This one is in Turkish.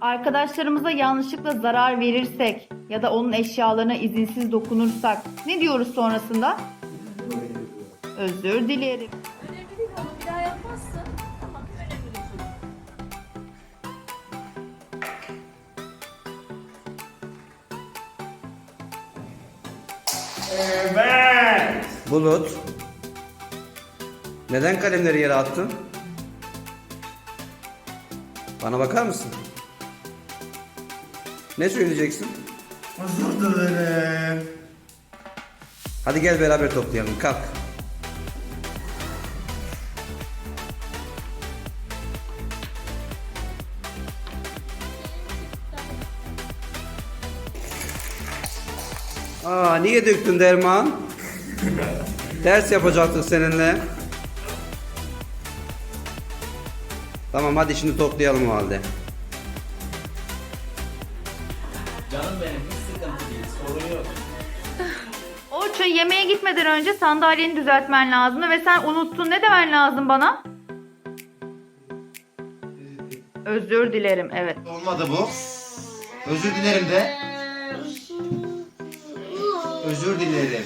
Arkadaşlarımıza yanlışlıkla zarar verirsek ya da onun eşyalarına izinsiz dokunursak ne diyoruz sonrasında? Özür dilerim. Evet. Bulut. Neden kalemleri yere attın? Bana bakar mısın? Ne söyleyeceksin? Özür dilerim. Hadi gel beraber toplayalım. Kalk. Aa niye döktün derman? Ders yapacaktık seninle. Tamam hadi şimdi toplayalım o halde. Canım benim hiç sıkıntı değil, sorun yok. Orçun yemeğe gitmeden önce sandalyeni düzeltmen lazımdı ve sen unuttun. Ne demen lazım bana? Özür dilerim evet. Olmadı bu. Özür dilerim de. Özür dilerim.